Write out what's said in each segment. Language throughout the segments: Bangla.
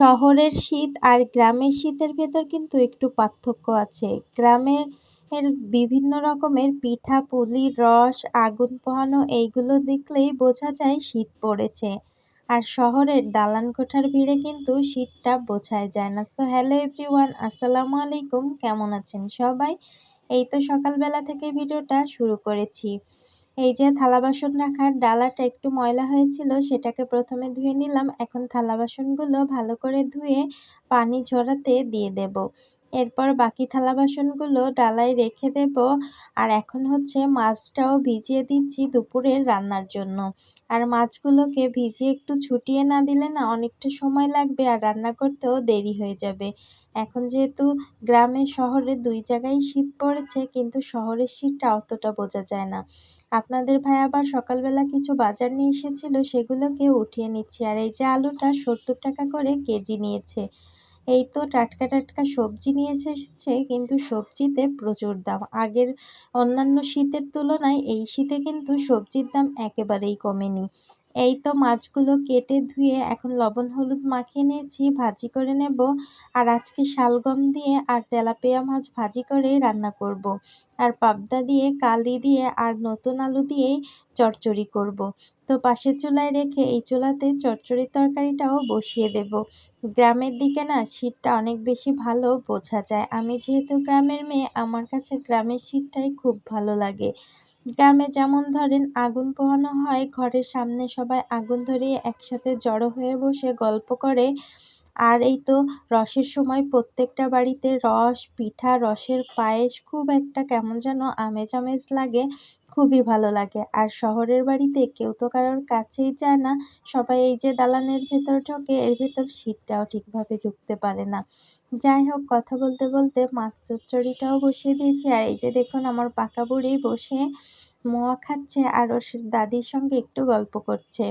শহরের শীত আর গ্রামের শীতের ভেতর কিন্তু একটু পার্থক্য আছে। গ্রামের এর বিভিন্ন রকমের পিঠা পুলির রস, আগুন পোহানো এইগুলো দেখলেই বোঝা যায় শীত পড়েছে। আর শহরের দালান কোঠার ভিড়ে কিন্তু শীতটা বোঝাই যায় না। সো হ্যালো এভরিওয়ান আসসালামু আলাইকুম, কেমন আছেন সবাই? এই তো সকালবেলা থেকে ভিডিওটা শুরু করেছি। এই যে থালা বাসন রাখার ডালাটা একটু ময়লা হয়েছিল, সেটাকে প্রথমে ধুয়ে নিলাম। এখন থালা বাসনগুলো ভালো করে ধুয়ে পানি ঝরাতে দিয়ে দেব। এরপর বাকি থালা বাসনগুলো ডালায় রেখে দেব। আর এখন হচ্ছে মাছটাও ভিজিয়ে দিচ্ছি দুপুরের রান্নার জন্য। আর মাছগুলোকে ভিজিয়ে একটু ছুটিয়ে না দিলে না অনেকটা সময় লাগবে আর রান্না করতেও দেরি হয়ে যাবে। এখন যেহেতু গ্রামে শহরে দুই জায়গায় শীত পড়েছে, কিন্তু শহরের শীতটা অতটা বোঝা যায় না। আপনাদের ভাই আবার সকালবেলা কিছু বাজার নিয়ে এসেছিল, সেগুলোকে উঠিয়ে নিচ্ছি। আর এই যে আলুটা সত্তর টাকা করে কেজি নিয়েছে। এই তো টাটকা টাটকা সবজি নিয়ে এসেছে, কিন্তু সবজিতে প্রচুর দাম। আগের অন্যান্য শীতের তুলনায় এই শীতে কিন্তু সবজির দাম একেবারেই কমেনি। এই তো মাছগুলো কেটে ধুয়ে এখন লবণ হলুদ মাখিয়ে নিয়েছি, ভাজি করে নেব আর আজকে শালগম দিয়ে আর তেলাপিয়া মাছ ভাজি করেই রান্না করব। আর পাবদা দিয়ে, কালি দিয়ে আর নতুন আলু দিয়েই চচ্চড়ি করব। তো পাশের চুলায় রেখে এই চুলাতে চচ্চড়ির তরকারিটাও বসিয়ে দেব গ্রামের দিকে না শীতটা অনেক বেশি ভালো বোঝা যায় আমি যেহেতু গ্রামের মেয়ে, আমার কাছে গ্রামের শীতটাই খুব ভালো লাগে গ্রামে যেমন ধরেন আগুন পোহানো হয়, ঘরের সামনে সবাই আগুন ধরিয়ে একসাথে জড়ো হয়ে বসে গল্প করে। আর এই তো রসের সময় প্রত্যেকটা বাড়িতে রস, পিঠা, রসের পায়েস, খুব একটা কেমন যেন আমেজ আমেজ লাগে। খুবই ভালো লাগে। আর শহরের বাড়িতে কেউ তো কারোর কাছেই যায় না। সবাই এই যে দালানের ভেতর ঢোকে, এর ভেতর শীতটাও ঠিকভাবে ঢুকতে পারে না। যাই হোক, কথা বলতে বলতে মাছ চচ্চড়িটাও বসিয়ে দিয়েছি। আর এই যে দেখুন, আমার পাকা বুড়ি বসে মোয়া খাচ্ছে আর ওর দাদির সঙ্গে একটু গল্প করছে।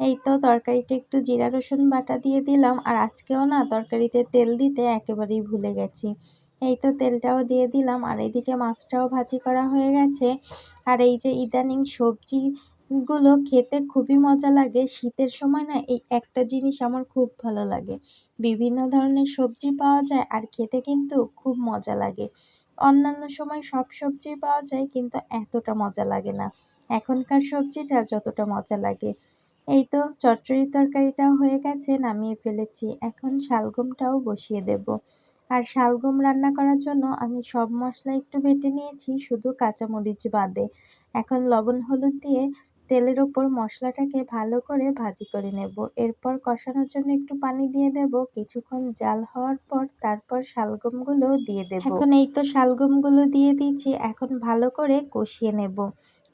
এই তো তরকারিটা একটু জিরা রসুন বাটা দিয়ে দিলাম। আর আজকেও না, তরকারিতে তেল দিতে একেবারেই ভুলে গেছি। এই তো তেলটাও দিয়ে দিলাম, আর এদিকে মাছটাও ভাজি করা হয়ে গেছে। আর এই যে ইদানিং সবজি গুলো খেতে খুবই মজা লাগে, শীতের সময় না এই একটা জিনিস আমার খুব ভালো লাগে। বিভিন্ন ধরনের সবজি পাওয়া যায় আর খেতে কিন্তু খুব মজা লাগে। অন্যান্য সময় সব সবজি পাওয়া যায় কিন্তু এতটা মজা লাগে না। এখনকার সবজিটা যতটা মজা লাগে। এই তো চচ্চড়ির তরকারিটাও হয়ে গেছে, নামিয়ে ফেলেছি। এখন শালগমটাও বসিয়ে দেব। আর শালগম রান্না করার জন্য আমি সব মশলা একটু বেটে নিয়েছি, শুধু কাঁচামরিচ বাদে। এখন লবণ হলুদ দিয়ে তেলের ওপর মশলাটাকে ভালো করে ভাজি করে নেব। এরপর কষানোর জন্য একটু পানি দিয়ে দেব। কিছুক্ষণ জাল হওয়ার পর তারপর শালগমগুলো দিয়ে দেব। এখন এই তো শালগমগুলো দিয়ে দিয়েছি, এখন ভালো করে কষিয়ে নেব।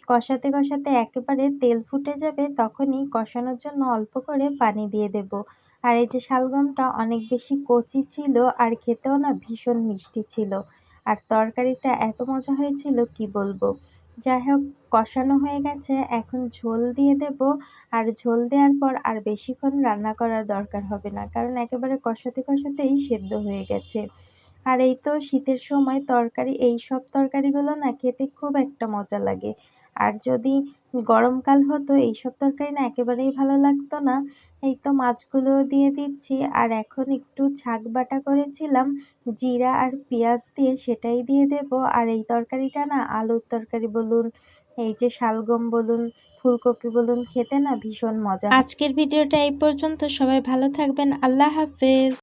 কষাতে কষাতে একেবারে তেল ফুটে যাবে, তখনই কষানোর জন্য অল্প করে পানি দিয়ে দেব। আর এই যে শালগমটা অনেক বেশি কচি ছিল আর খেতেও না ভীষণ মিষ্টি ছিল। আর তরকারিটা এত মজা হয়েছিল, কি বলব? যাই হোক, কষানো হয়ে গেছে, এখন ঝোল দিয়ে দেব। আর ঝোল দেওয়ার পর আর বেশিক্ষণ রান্না করার দরকার হবে না, কারণ একেবারে কষাতে কষাতেই সেদ্ধ হয়ে গেছে। আর এই তো শীতের সময় তরকারি, এই সব তরকারিগুলো না খেতে খুব একটা মজা লাগে। আর যদি গরমকাল হতো এইসব তরকারি না একেবারেই ভালো লাগতো না। এই তো মাছগুলো দিয়ে দিচ্ছি। আর এখন একটু ছাক বাটা করেছিলাম, জিরা আর পেঁয়াজ দিয়ে সেটাই দিয়ে দেব। আর এই তরকারিটা না, আলুর তরকারি বলুন, এই যে শালগম বলুন, ফুলকপি বলুন, খেতে না ভীষণ মজা। আজকের ভিডিওটা এই পর্যন্ত। সবাই ভালো থাকবেন। আল্লাহ হাফেজ।